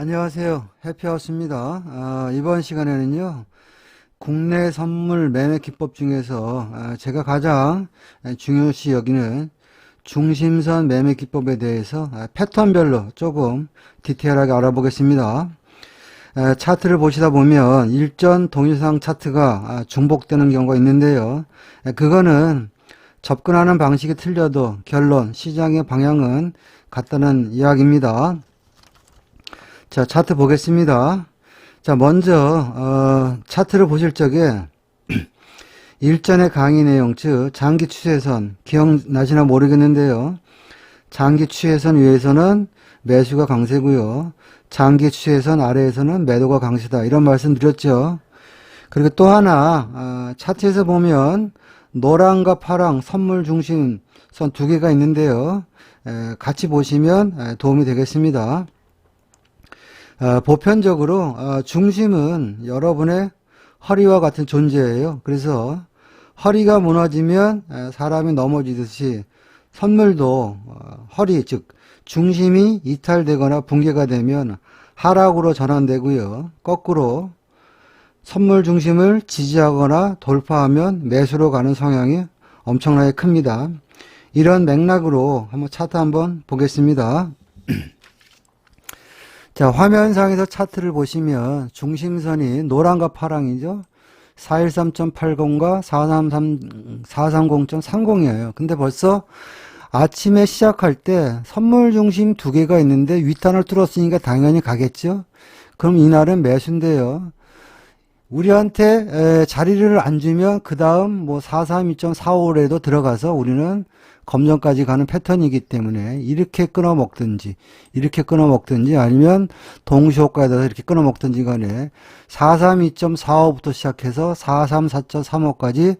안녕하세요. 해피하우스입니다. 아, 이번 시간에는요, 국내 선물 매매 기법 중에서 아, 제가 가장 중요시 여기는 중심선 매매 기법에 대해서 아, 패턴별로 조금 디테일하게 알아보겠습니다. 아, 차트를 보시다 보면 일전 동일상 차트가 아, 중복되는 경우가 있는데요. 아, 그거는 접근하는 방식이 틀려도 결론, 시장의 방향은 같다는 이야기입니다. 자, 차트 보겠습니다. 자, 먼저, 어, 차트를 보실 적에, 일전의 강의 내용, 즉, 장기 추세선, 기억나시나 모르겠는데요. 장기 추세선 위에서는 매수가 강세고요. 장기 추세선 아래에서는 매도가 강세다. 이런 말씀 드렸죠. 그리고 또 하나, 어, 차트에서 보면, 노랑과 파랑 선물 중심 선 두 개가 있는데요. 에, 같이 보시면 에, 도움이 되겠습니다. 어, 보편적으로 어, 중심은 여러분의 허리와 같은 존재예요. 그래서 허리가 무너지면 에, 사람이 넘어지듯이 선물도 어, 허리 즉 중심이 이탈되거나 붕괴가 되면 하락으로 전환되고요. 거꾸로 선물 중심을 지지하거나 돌파하면 매수로 가는 성향이 엄청나게 큽니다. 이런 맥락으로 한번 차트 한번 보겠습니다. 자, 화면상에서 차트를 보시면 중심선이 노랑과 파랑이죠. 413.80과 433, 430.30이에요. 근데 벌써 아침에 시작할 때 선물 중심 두 개가 있는데 윗단을 뚫었으니까 당연히 가겠죠. 그럼 이날은 매수인데요. 우리한테 에, 자리를 안 주면 그 다음 뭐 432.45에도 들어가서 우리는 검정까지 가는 패턴이기 때문에 이렇게 끊어 먹든지 이렇게 끊어 먹든지 아니면 동시호가에 서 이렇게 끊어 먹든지 간에 432.45부터 시작해서 434.35까지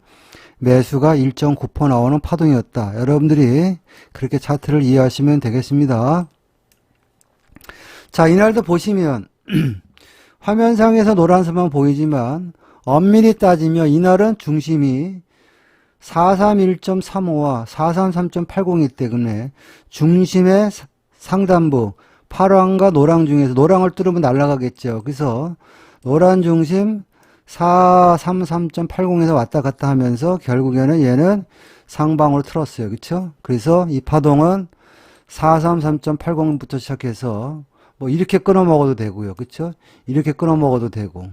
매수가 1.9% 나오는 파동이었다. 여러분들이 그렇게 차트를 이해하시면 되겠습니다. 자, 이날도 보시면 화면상에서 노란색만 보이지만 엄밀히 따지면 이날은 중심이 431.35와 433.80이기 때문에 중심의 상단부 파랑과 노랑 중에서 노랑을 뚫으면 날아가겠죠. 그래서 노란 중심 433.80에서 왔다 갔다 하면서 결국에는 얘는 상방으로 틀었어요. 그렇죠? 그래서 이 파동은 433.80부터 시작해서 뭐 이렇게 끊어 먹어도 되고요. 그렇죠? 이렇게 끊어 먹어도 되고.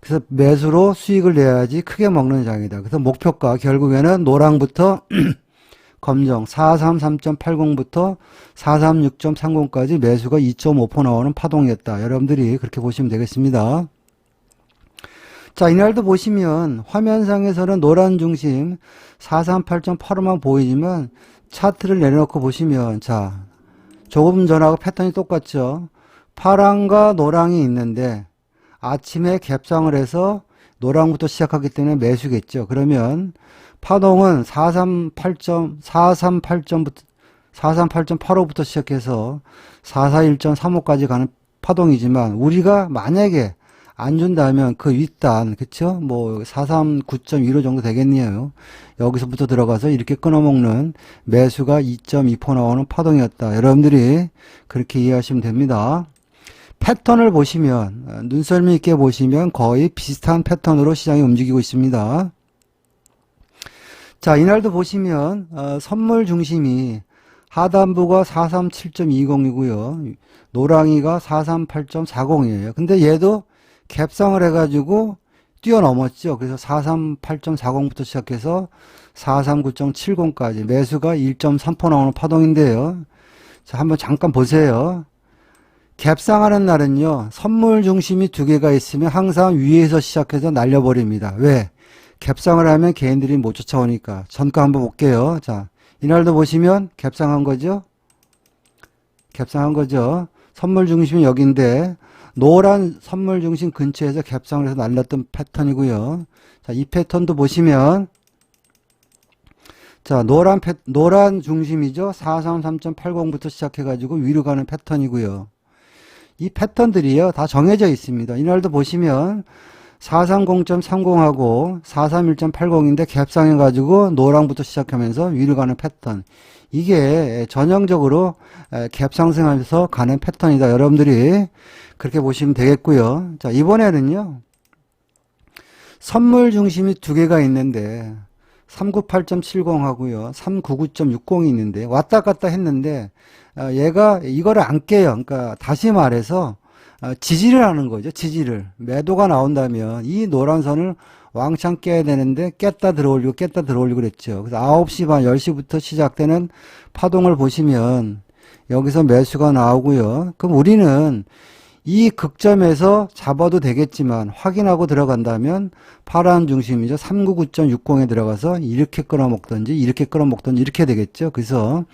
그래서 매수로 수익을 내야지 크게 먹는 장이다. 그래서 목표가 결국에는 노랑부터 검정 433.80부터 436.30까지 매수가 2.5% 나오는 파동이었다. 여러분들이 그렇게 보시면 되겠습니다. 자, 이날도 보시면 화면상에서는 노란 중심 438.85만 보이지만 차트를 내려놓고 보시면 자, 조금 전하고 패턴이 똑같죠. 파랑과 노랑이 있는데 아침에 갭상을 해서 노랑부터 시작하기 때문에 매수겠죠. 그러면 파동은 438점, 438점부터 438.85부터 시작해서 441.35까지 가는 파동이지만 우리가 만약에 안 준다면 그 윗단, 그쵸? 뭐, 439.15 정도 되겠네요. 여기서부터 들어가서 이렇게 끊어먹는 매수가 2.2% 나오는 파동이었다. 여러분들이 그렇게 이해하시면 됩니다. 패턴을 보시면, 어, 눈썰미 있게 보시면 거의 비슷한 패턴으로 시장이 움직이고 있습니다. 자, 이날도 보시면, 어, 선물 중심이 하단부가 437.20이고요. 노랑이가 438.40이에요. 근데 얘도 갭상을 해가지고 뛰어넘었죠. 그래서 438.40부터 시작해서 439.70까지 매수가 1.3% 나오는 파동인데요. 자, 한번 잠깐 보세요. 갭상하는 날은요, 선물 중심이 두 개가 있으면 항상 위에서 시작해서 날려버립니다. 왜? 갭상을 하면 개인들이 못 쫓아오니까. 전가 한번 볼게요. 자, 이날도 보시면 갭상한 거죠? 갭상한 거죠? 선물 중심이 여기인데, 노란 선물 중심 근처에서 갭상을 해서 날렸던 패턴이고요. 자, 이 패턴도 보시면 자, 노란 패, 노란 중심이죠. 433.80부터 시작해 가지고 위로 가는 패턴이고요. 이 패턴들이요. 다 정해져 있습니다. 이날도 보시면 430.30하고 431.80인데 갭상해 가지고 노랑부터 시작하면서 위로 가는 패턴. 이게 전형적으로 에, 갭 상승하면서 가는 패턴이다. 여러분들이 그렇게 보시면 되겠고요. 자, 이번에는요. 선물 중심이 두 개가 있는데 398.70 하고요. 399.60이 있는데 왔다 갔다 했는데 어, 얘가 이거를 안 깨요. 그러니까 다시 말해서 어, 지지를 하는 거죠. 지지를. 매도가 나온다면 이 노란 선을 왕창 깨야 되는데 깼다 들어올리고 깼다 들어올리고 그랬죠. 그래서 9시 반 10시부터 시작되는 파동을 보시면 여기서 매수가 나오고요. 그럼 우리는 이 극점에서 잡아도 되겠지만 확인하고 들어간다면 파란 중심이죠. 399.60에 들어가서 이렇게 끌어먹든지 이렇게 끌어먹든지 이렇게 되겠죠. 그래서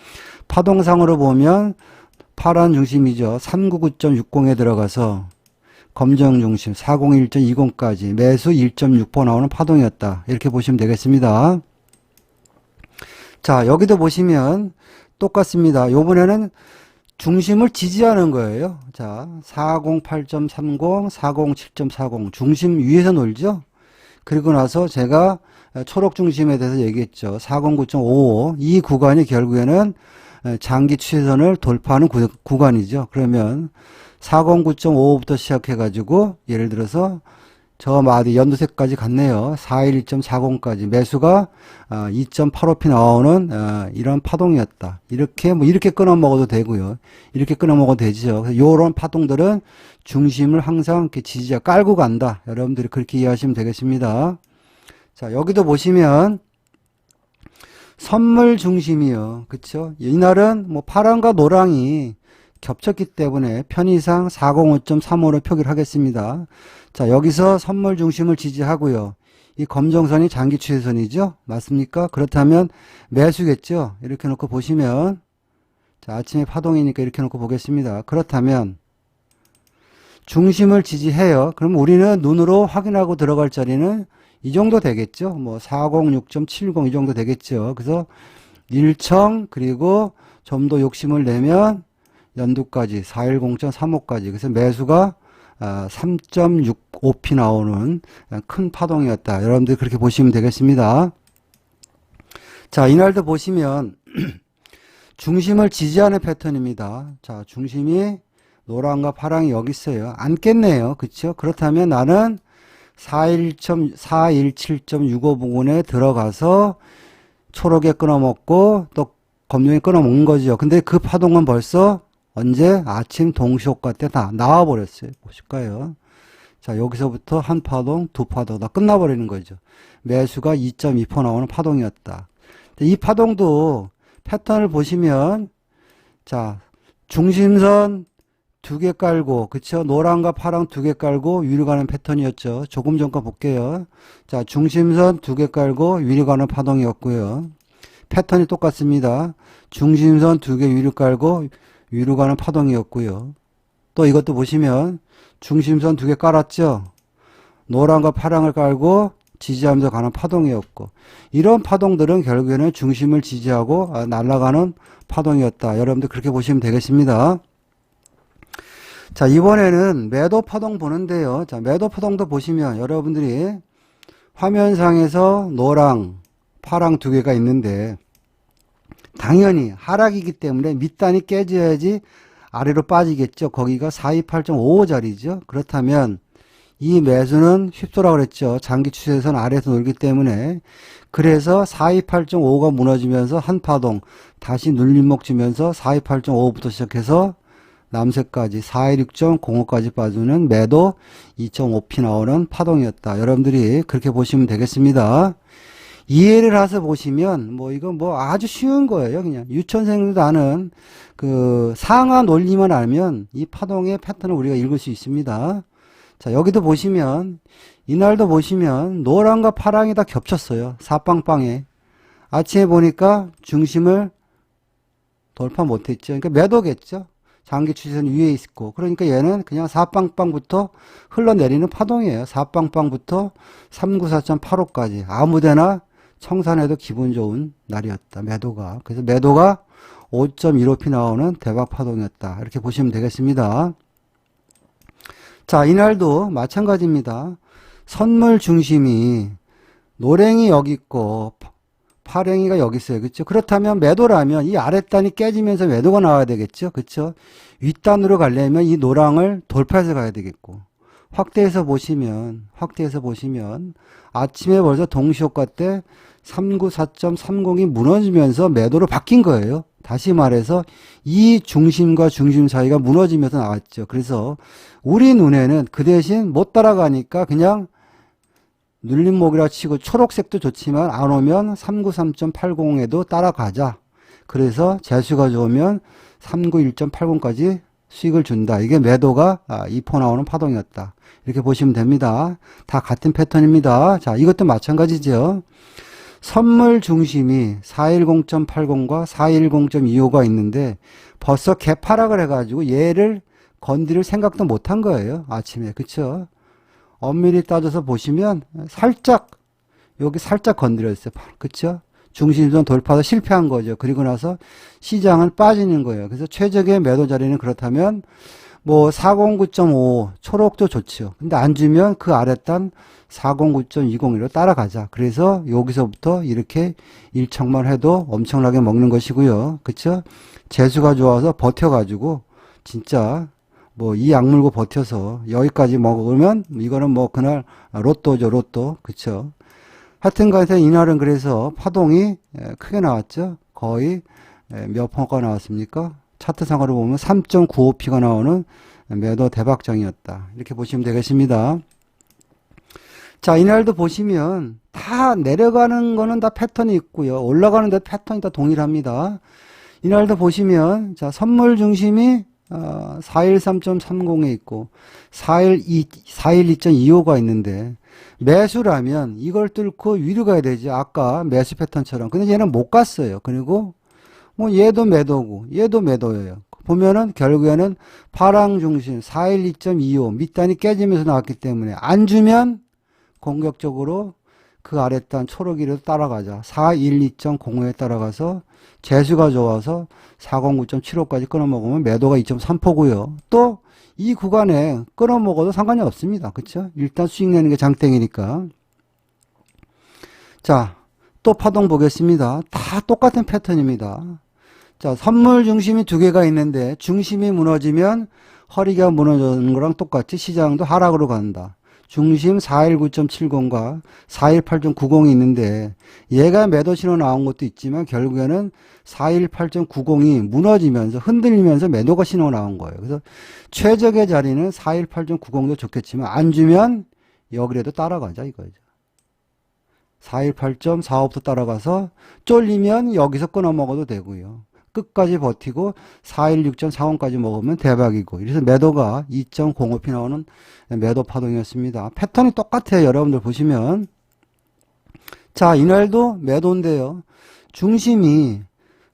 파동상으로 보면 파란 중심이죠. 399.60에 들어가서 검정 중심 401.20까지 매수 1.6% 나오는 파동이었다. 이렇게 보시면 되겠습니다. 자, 여기도 보시면 똑같습니다. 요번에는 중심을 지지하는 거예요. 자, 408.30, 407.40 중심 위에서 놀죠. 그리고 나서 제가 초록 중심에 대해서 얘기했죠. 409.55 이 구간이 결국에는 장기 추세선을 돌파하는 구, 구간이죠. 그러면 409.55부터 시작해가지고 예를 들어서 저 마디 연두색까지 갔네요. 411.40까지 매수가 2.85p 나오는 어, 이런 파동이었다. 이렇게 뭐 이렇게 끊어 먹어도 되고요. 이렇게 끊어 먹어도 되죠. 요런 파동들은 중심을 항상 이렇게 지지자 깔고 간다. 여러분들이 그렇게 이해하시면 되겠습니다. 자, 여기도 보시면 선물 중심이요. 그쵸? 이날은 뭐 파랑과 노랑이 겹쳤기 때문에 편의상 405.35로 표기를 하겠습니다. 자, 여기서 선물 중심을 지지하고요. 이 검정선이 장기 추세선이죠? 맞습니까? 그렇다면 매수겠죠? 이렇게 놓고 보시면 자, 아침에 파동이니까 이렇게 놓고 보겠습니다. 그렇다면 중심을 지지해요. 그럼 우리는 눈으로 확인하고 들어갈 자리는 이 정도 되겠죠? 뭐 406.70 이 정도 되겠죠? 그래서 일청 그리고 좀 더 욕심을 내면 연두까지 410.35까지 그래서 매수가 3.65p 나오는 큰 파동이었다. 여러분들 그렇게 보시면 되겠습니다. 자, 이날도 보시면 중심을 지지하는 패턴입니다. 자, 중심이 노랑과 파랑이 여기 있어요. 안 깼네요. 그쵸? 그렇다면 나는 417.65 부분에 들어가서 초록에 끊어먹고 또 검정에 끊어먹는 거죠. 근데 그 파동은 벌써 언제? 아침 동시효과 때 다 나와버렸어요. 보실까요? 자, 여기서부터 한 파동, 두 파동 다 끝나버리는 거죠. 매수가 2.2% 나오는 파동이었다. 이 파동도 패턴을 보시면, 자, 중심선 두 개 깔고, 그쵸? 노랑과 파랑 두 개 깔고 위로 가는 패턴이었죠. 조금 전과 볼게요. 자, 중심선 두 개 깔고 위로 가는 파동이었고요. 패턴이 똑같습니다. 중심선 두 개 위로 깔고 위로 가는 파동이었고요. 또 이것도 보시면 중심선 두 개 깔았죠. 노란과 파랑을 깔고 지지하면서 가는 파동이었고 이런 파동들은 결국에는 중심을 지지하고 아, 날아가는 파동이었다. 여러분들 그렇게 보시면 되겠습니다. 자 이번에는 매도 파동 보는데요. 자 매도 파동도 보시면 여러분들이 화면상에서 노랑, 파랑 두 개가 있는데 당연히 하락이기 때문에 밑단이 깨져야지 아래로 빠지겠죠. 거기가 428.55짜리죠. 그렇다면 이 매수는 휩소라고 그랬죠. 장기 추세선 아래에서 놀기 때문에 그래서 428.5가 무너지면서 한 파동 다시 눌림목 주면서 428.5부터 시작해서 남색까지 416.05까지 빠지는 매도 2.5p 나오는 파동이었다. 여러분들이 그렇게 보시면 되겠습니다. 이해를 해서 보시면 뭐 이건 뭐 아주 쉬운 거예요. 그냥 유치원생들도 아는 그 상하 논리만 알면 이 파동의 패턴을 우리가 읽을 수 있습니다. 자 여기도 보시면 이날도 보시면 노랑과 파랑이 다 겹쳤어요. 사빵빵에 아침에 보니까 중심을 돌파 못했죠. 그러니까 매도겠죠. 장기 추세선 위에 있고 그러니까 얘는 그냥 사빵빵부터 흘러내리는 파동이에요. 사빵빵부터 394.85까지 아무데나 청산해도 기분 좋은 날이었다. 매도가. 그래서 매도가 5.15p 나오는 대박 파동이었다. 이렇게 보시면 되겠습니다. 자, 이날도 마찬가지입니다. 선물 중심이 노랭이 여기 있고 파- 파랭이가 여기 있어요. 그렇죠? 그렇다면 매도라면 이 아랫단이 깨지면서 매도가 나와야 되겠죠. 그렇죠? 윗단으로 가려면 이 노랑을 돌파해서 가야 되겠고 확대해서 보시면 확대해서 보시면 아침에 벌써 동시효과 때 394.30이 무너지면서 매도로 바뀐 거예요. 다시 말해서 이 중심과 중심 사이가 무너지면서 나왔죠. 그래서 우리 눈에는 그 대신 못 따라가니까 그냥 눌림목이라 치고 초록색도 좋지만 안 오면 393.80에도 따라가자. 그래서 재수가 좋으면 391.80까지 수익을 준다. 이게 매도가 2포 나오는 파동이었다. 이렇게 보시면 됩니다. 다 같은 패턴입니다. 자, 이것도 마찬가지죠. 선물 중심이 410.80과 410.25가 있는데 벌써 개파락을 해가지고 얘를 건드릴 생각도 못한 거예요. 아침에. 그쵸? 엄밀히 따져서 보시면 살짝 여기 살짝 건드렸어요. 그쵸? 중심선 돌파도 실패한 거죠. 그리고 나서 시장은 빠지는 거예요. 그래서 최적의 매도 자리는 그렇다면 뭐 409.5 초록도 좋죠. 근데 안 주면 그 아랫단 409.20으로 따라가자. 그래서 여기서부터 이렇게 일청만 해도 엄청나게 먹는 것이고요. 그쵸? 재수가 좋아서 버텨가지고 진짜 뭐 이 약 물고 버텨서 여기까지 먹으면 이거는 뭐 그날 로또죠 로또 그쵸 하여튼 간에 이날은 그래서 파동이 에, 크게 나왔죠? 거의 에, 몇 퍼가 나왔습니까? 차트상으로 보면 3.95p가 나오는 매도 대박장이었다. 이렇게 보시면 되겠습니다. 자 이날도 보시면 다 내려가는 거는 다 패턴이 있고요. 올라가는 데 패턴이 다 동일합니다. 이날도 보시면 자 선물 중심이 어, 413.30에 있고 412, 412.25가 있는데 매수라면 이걸 뚫고 위로 가야 되지 아까 매수 패턴처럼. 근데 얘는 못 갔어요. 그리고 뭐 얘도 매도고 얘도 매도예요. 보면은 결국에는 파랑 중심 412.25 밑단이 깨지면서 나왔기 때문에 안 주면 공격적으로 그 아랫단 초록이로 따라가자 412.05에 따라가서 재수가 좋아서 409.75까지 끊어먹으면 매도가 2.3포고요. 또 이 구간에 끊어먹어도 상관이 없습니다. 그쵸? 일단 수익 내는 게 장땡이니까. 자, 또 파동 보겠습니다. 다 똑같은 패턴입니다. 자, 선물 중심이 두 개가 있는데 중심이 무너지면 허리가 무너지는 거랑 똑같이 시장도 하락으로 간다. 중심 419.70과 418.90이 있는데 얘가 매도 신호 나온 것도 있지만 결국에는 418.90이 무너지면서 흔들리면서 매도가 신호 나온 거예요. 그래서 최적의 자리는 418.90도 좋겠지만 안 주면 여기라도 따라가자 이거죠. 418.45부터 따라가서 쫄리면 여기서 끊어 먹어도 되고요. 끝까지 버티고 416.40까지 먹으면 대박이고 이래서 매도가 2.05p 나오는 매도 파동이었습니다. 패턴이 똑같아요. 여러분들 보시면 자 이날도 매도인데요. 중심이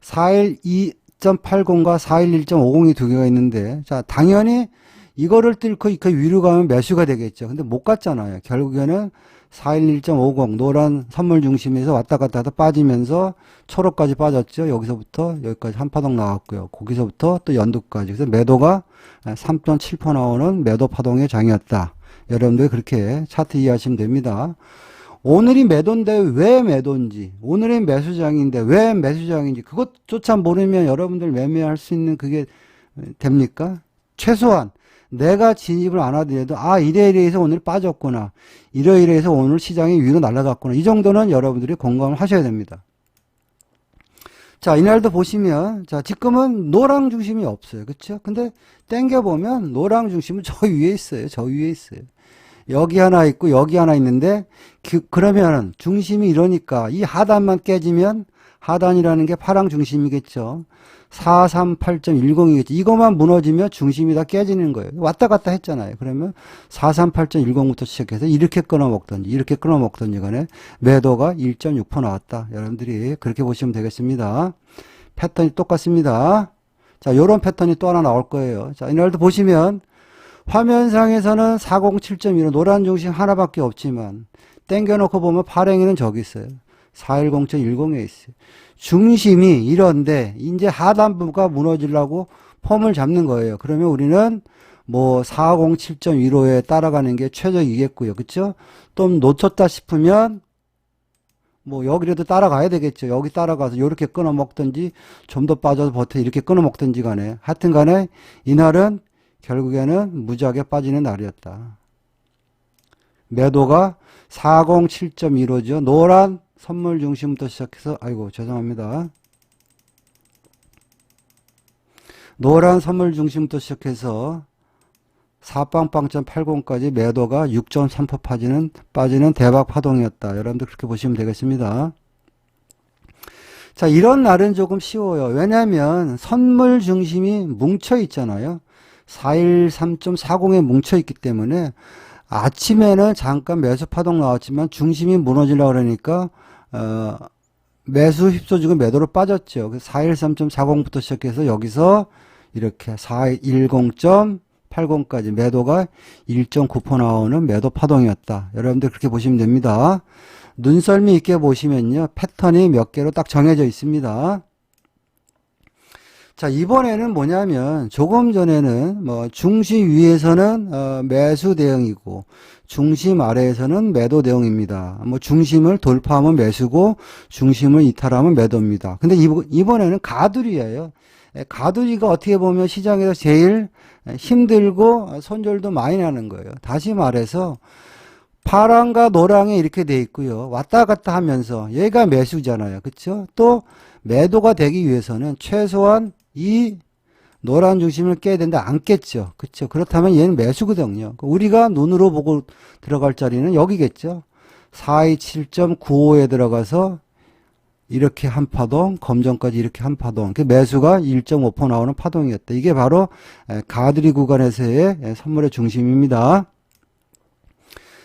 412.80과 411.50이 두 개가 있는데 자 당연히 이거를 뚫고 그 위로 가면 매수가 되겠죠. 근데 못 갔잖아요. 결국에는 411.50 노란 선물 중심에서 왔다 갔다 하다 빠지면서 초록까지 빠졌죠. 여기서부터 여기까지 한 파동 나왔고요. 거기서부터 또 연두까지. 그래서 매도가 3.7% 나오는 매도 파동의 장이었다. 여러분들 그렇게 차트 이해하시면 됩니다. 오늘이 매도인데 왜 매도인지, 오늘이 매수장인데 왜 매수장인지 그것조차 모르면 여러분들 매매할 수 있는 그게 됩니까? 최소한 내가 진입을 안 하더라도 아 이래 이래해서 오늘 빠졌구나. 이러이래해서 오늘 시장이 위로 날아갔구나. 이 정도는 여러분들이 공감을 하셔야 됩니다. 자 이날도 보시면 자 지금은 노랑 중심이 없어요. 그렇죠 근데 땡겨 보면 노랑 중심은 저 위에 있어요. 저 위에 있어요. 여기 하나 있고 여기 하나 있는데 그, 그러면 중심이 이러니까 이 하단만 깨지면 하단이라는 게 파랑 중심이겠죠 438.10이겠죠. 이것만 무너지면 중심이 다 깨지는 거예요. 왔다 갔다 했잖아요. 그러면 438.10부터 시작해서 이렇게 끊어 먹던지 이렇게 끊어 먹던지 간에 매도가 1.6% 나왔다. 여러분들이 그렇게 보시면 되겠습니다. 패턴이 똑같습니다. 자, 요런 패턴이 또 하나 나올 거예요. 자, 이날도 보시면 화면상에서는 407.15 노란 중심 하나밖에 없지만 땡겨놓고 보면 발행에는 저기 있어요. 410.10에 있어요. 중심이 이런데 이제 하단부가 무너지려고 폼을 잡는 거예요. 그러면 우리는 뭐 407.15에 따라가는 게 최적이겠고요. 그쵸? 좀 놓쳤다 싶으면 뭐 여기라도 따라가야 되겠죠. 여기 따라가서 이렇게 끊어 먹든지 좀 더 빠져서 버텨 이렇게 끊어 먹든지 간에 하여튼 간에 이날은 결국에는 무지하게 빠지는 날이었다. 매도가 407.15죠. 노란 선물 중심부터 시작해서 아이고 죄송합니다. 노란 선물 중심부터 시작해서 4빵빵.80까지 매도가 6.3% 빠지는, 빠지는 대박 파동이었다. 여러분들 그렇게 보시면 되겠습니다. 자, 이런 날은 조금 쉬워요. 왜냐하면 선물 중심이 뭉쳐 있잖아요. 413.40에 뭉쳐 있기 때문에 아침에는 잠깐 매수 파동 나왔지만 중심이 무너지려고 그러니까, 어, 매수 휩쓸지고 매도로 빠졌죠. 413.40부터 시작해서 여기서 이렇게 410.80까지 매도가 1.9% 나오는 매도 파동이었다. 여러분들 그렇게 보시면 됩니다. 눈썰미 있게 보시면요. 패턴이 몇 개로 딱 정해져 있습니다. 자, 이번에는 뭐냐면 조금 전에는 뭐 중심 위에서는 어, 매수 대응이고 중심 아래에서는 매도 대응입니다. 뭐 중심을 돌파하면 매수고 중심을 이탈하면 매도입니다. 근데 이번에는 가두리예요. 예, 가두리가 어떻게 보면 시장에서 제일 힘들고 손절도 많이 나는 거예요. 다시 말해서 파랑과 노랑이 이렇게 돼 있고요. 왔다 갔다 하면서 얘가 매수잖아요. 그렇죠? 또 매도가 되기 위해서는 최소한 이 노란 중심을 깨야 되는데 안 깼죠. 그렇죠? 그렇다면 얘는 매수거든요. 우리가 눈으로 보고 들어갈 자리는 여기겠죠. 427.95에 들어가서 이렇게 한 파동, 검정까지 이렇게 한 파동. 그 매수가 1.5% 나오는 파동이었다. 이게 바로 가드리 구간에서의 선물의 중심입니다.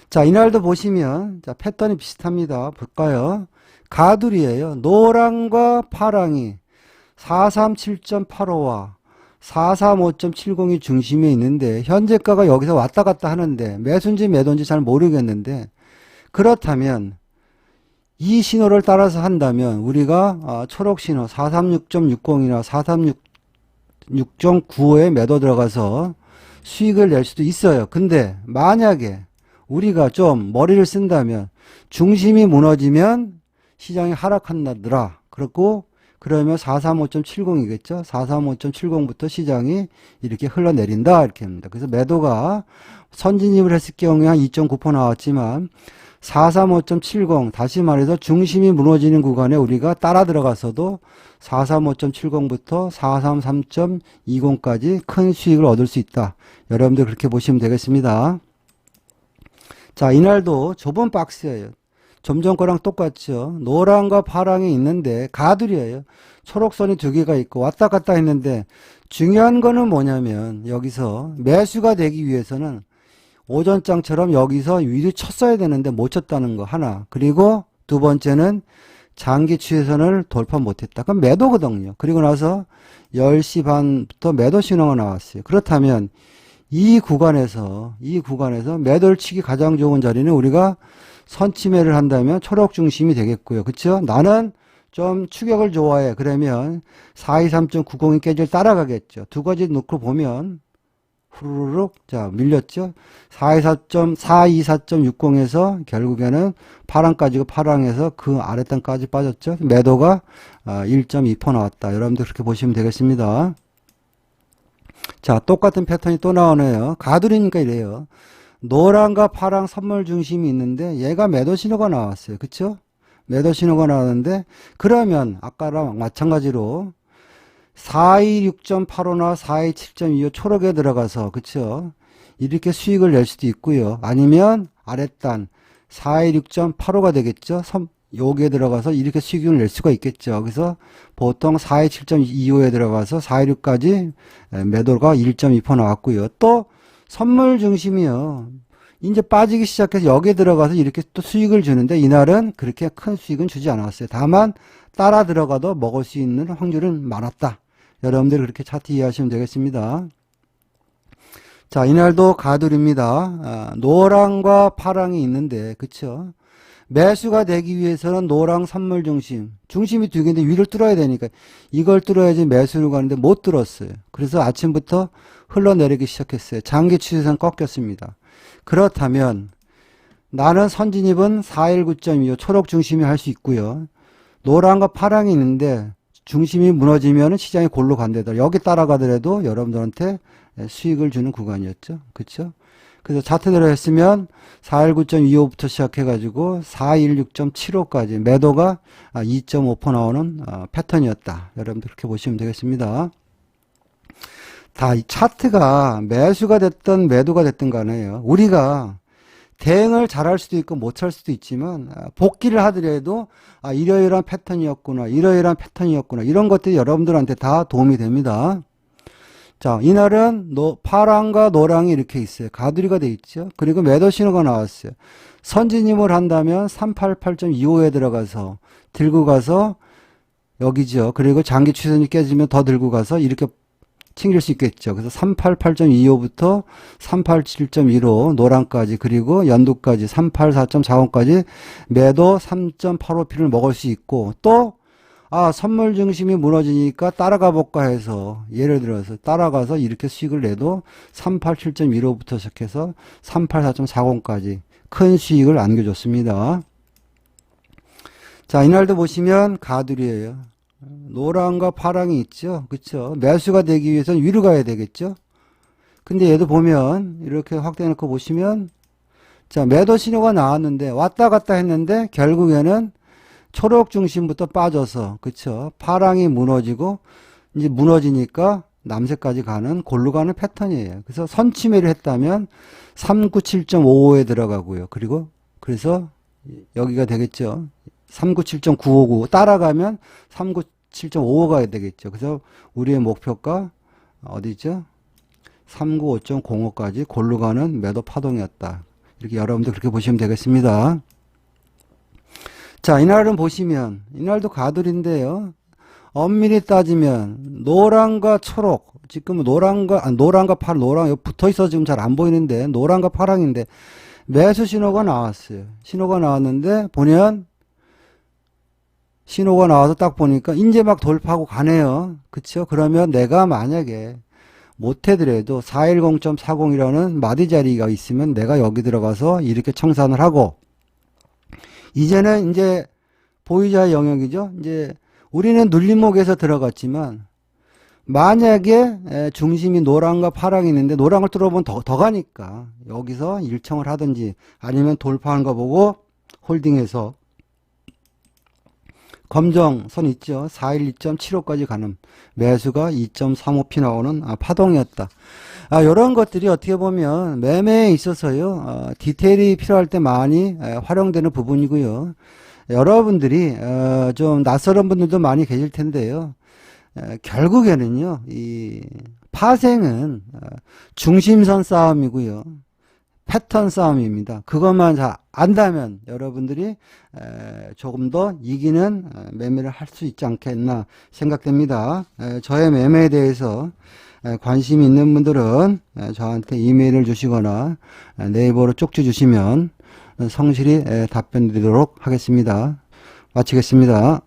자, 이날도 보시면 자, 패턴이 비슷합니다. 볼까요? 가두리예요. 노랑과 파랑이 437.85와 435.70이 중심에 있는데 현재가가 여기서 왔다 갔다 하는데 매수인지 매도인지 잘 모르겠는데 그렇다면 이 신호를 따라서 한다면 우리가 아, 초록 신호 436.60이나 436.95에 매도 들어가서 수익을 낼 수도 있어요. 근데 만약에 우리가 좀 머리를 쓴다면 중심이 무너지면 시장이 하락한다더라. 그렇고 그러면 435.70이겠죠. 435.70부터 시장이 이렇게 흘러내린다. 이렇게 합니다. 그래서 매도가 선진입을 했을 경우에 한 2.9% 나왔지만 435.70 다시 말해서 중심이 무너지는 구간에 우리가 따라 들어가서도 435.70부터 433.20까지 큰 수익을 얻을 수 있다. 여러분들 그렇게 보시면 되겠습니다. 자, 이날도 좁은 박스예요. 좀전 거랑 똑같죠. 노랑과 파랑이 있는데 가들이에요. 초록선이 두 개가 있고 왔다 갔다 했는데 중요한 거는 뭐냐면 여기서 매수가 되기 위해서는 오전장처럼 여기서 위로 쳤어야 되는데 못 쳤다는 거 하나. 그리고 두 번째는 장기 추세선을 돌파 못했다. 그럼 매도거든요. 그리고 나서 10시 반부터 매도 신호가 나왔어요. 그렇다면 이 구간에서 이 구간에서 매도를 치기 가장 좋은 자리는 우리가 선침해를 한다면 초록 중심이 되겠고요. 그렇죠? 나는 좀 추격을 좋아해. 그러면 423.90이 깨질 따라가겠죠. 두 가지 놓고 보면 후루룩 자 밀렸죠. 424.424.60에서 결국에는 파랑까지고 파랑에서 그 아래 땅까지 빠졌죠. 매도가 1.2% 아, 나왔다. 여러분들 그렇게 보시면 되겠습니다. 자 똑같은 패턴이 또 나오네요. 가두리니까 이래요. 노랑과 파랑 선물 중심이 있는데 얘가 매도 신호가 나왔어요. 그쵸? 매도 신호가 나왔는데 그러면 아까랑 마찬가지로 426.85나 427.25 초록에 들어가서 그쵸? 이렇게 수익을 낼 수도 있고요. 아니면 아랫단 426.85가 되겠죠? 여기에 들어가서 이렇게 수익을 낼 수가 있겠죠. 그래서 보통 427.25에 들어가서 426까지 매도가 1.2% 나왔고요. 또 선물 중심이요 이제 빠지기 시작해서 여기에 들어가서 이렇게 또 수익을 주는데 이날은 그렇게 큰 수익은 주지 않았어요 다만 따라 들어가도 먹을 수 있는 확률은 많았다 여러분들 그렇게 차트 이해하시면 되겠습니다. 자, 이날도 가두리입니다. 아, 노랑과 파랑이 있는데, 그쵸? 매수가 되기 위해서는 노랑 선물 중심, 중심이 두 개인데 위를 뚫어야 되니까 이걸 뚫어야지 매수를 가는데 못 뚫었어요. 그래서 아침부터 흘러내리기 시작했어요. 장기 추세선 꺾였습니다. 그렇다면 나는 선진입은 419.25 초록 중심이 할 수 있고요. 노랑과 파랑이 있는데 중심이 무너지면 시장이 골로 간다더 여기 따라가더라도 여러분들한테 수익을 주는 구간이었죠. 그렇죠? 그래서 차트대로 했으면 419.25부터 시작해가지고 416.75까지 매도가 2.5% 나오는 어, 패턴이었다. 여러분들 그렇게 보시면 되겠습니다. 다 이 차트가 매수가 됐든 매도가 됐든 간에요. 우리가 대응을 잘할 수도 있고 못할 수도 있지만 아, 복귀를 하더라도 아, 이러이러한 패턴이었구나 이러이러한 패턴이었구나 이런 것들이 여러분들한테 다 도움이 됩니다. 자 이날은 노, 파랑과 노랑이 이렇게 있어요. 가두리가 돼 있죠. 그리고 매도 신호가 나왔어요. 선진임을 한다면 388.25에 들어가서 들고 가서 여기죠. 그리고 장기 추선이 깨지면 더 들고 가서 이렇게 챙길 수 있겠죠. 그래서 388.25부터 387.15 노랑까지 그리고 연도까지 384.40까지 매도 3.85P를 먹을 수 있고 또 아, 선물 중심이 무너지니까 따라가 볼까 해서 예를 들어서 따라가서 이렇게 수익을 내도 387.15부터 시작해서 384.40까지 큰 수익을 안겨줬습니다. 자, 이날도 보시면 가두리예요. 노랑과 파랑이 있죠. 그쵸? 매수가 되기 위해서는 위로 가야 되겠죠? 근데 얘도 보면, 이렇게 확대해 놓고 보시면, 자, 매도 신호가 나왔는데, 왔다 갔다 했는데, 결국에는 초록 중심부터 빠져서, 그쵸? 파랑이 무너지고, 이제 무너지니까 남색까지 가는, 골로 가는 패턴이에요. 그래서 선침해를 했다면, 397.55에 들어가고요. 그리고, 그래서, 여기가 되겠죠. 397.959 따라가면 397.55가 되겠죠. 그래서 우리의 목표가 어디죠? 395.05까지 골로 가는 매도 파동이었다. 이렇게 여러분들 그렇게 보시면 되겠습니다. 자, 이날은 보시면 이날도 가들인데요. 엄밀히 따지면 노랑과 초록 지금 노랑과 아, 노랑과 파랑 노랑 붙어 있어 지금 잘 안 보이는데 노랑과 파랑인데 매수 신호가 나왔어요. 신호가 나왔는데 보면 신호가 나와서 딱 보니까 이제 막 돌파하고 가네요. 그쵸? 그러면 내가 만약에 못해더라도 410.40이라는 마디 자리가 있으면 내가 여기 들어가서 이렇게 청산을 하고 이제는 이제 보유자의 영역이죠. 이제 우리는 눌림목에서 들어갔지만 만약에 에, 중심이 노랑과 파랑이 있는데 노랑을 뚫어보면 더, 더 가니까 여기서 일청을 하든지 아니면 돌파하는 거 보고 홀딩해서 검정선 있죠. 412.75까지 가는 매수가 2.35p 나오는 아, 파동이었다. 아, 이런 것들이 어떻게 보면 매매에 있어서요. 어, 디테일이 필요할 때 많이 에, 활용되는 부분이고요. 여러분들이 어, 좀 낯설은 분들도 많이 계실 텐데요. 에, 결국에는요. 이 파생은 어, 중심선 싸움이고요. 패턴 싸움입니다. 그것만 잘 안다면 여러분들이 조금 더 이기는 어, 매매를 할 수 있지 않겠나 생각됩니다. 저의 매매에 대해서 관심 있는 분들은 저한테 이메일을 주시거나 네이버로 쪽지 주시면 성실히 답변 드리도록 하겠습니다. 마치겠습니다.